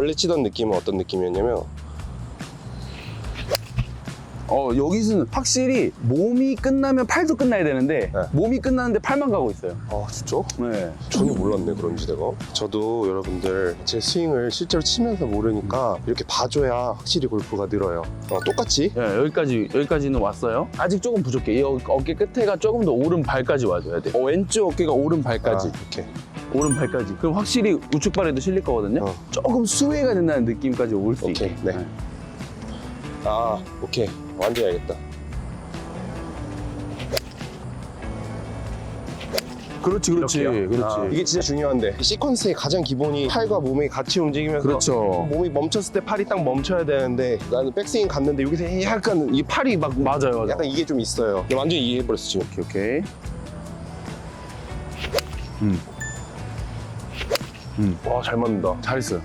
원래 치던 느낌은 어떤 느낌이었냐면 어 여기서는 확실히 몸이 끝나면 팔도 끝나야 되는데 네. 몸이 끝나는데 팔만 가고 있어요. 아 진짜? 네. 전혀 몰랐네 그런지 내가 저도 여러분들 제 스윙을 실제로 치면서 모르니까 이렇게 봐줘야 확실히 골프가 늘어요 어, 똑같이 네, 여기까지 여기까지는 왔어요. 아직 조금 부족해. 이 어- 어깨 끝에가 조금 더 오른 발까지 와줘야 돼. 어, 왼쪽 어깨가 오른 발까지. 아, 이렇게 오른발까지. 그럼 확실히 우측 발에도 실릴 거거든요. 어. 조금 수혜가 된다는 느낌까지 올 수 오케이, 있게. 네. 아 오케이 완전히 알겠다 그렇지, 그렇지, 이렇게요? 그렇지. 아, 이게 진짜 중요한데 이 시퀀스의 가장 기본이 팔과 몸이 같이 움직이면서 그렇죠. 몸이 멈췄을 때 팔이 딱 멈춰야 되는데 나는 백스윙 갔는데 여기서 약간 이 팔이 막 맞아요, 맞아요. 약간 이게 좀 있어요 근데 완전 히 이해해버렸어 지금 오케이, 오케이. 음. 음. 와잘 맞는다 잘했어요.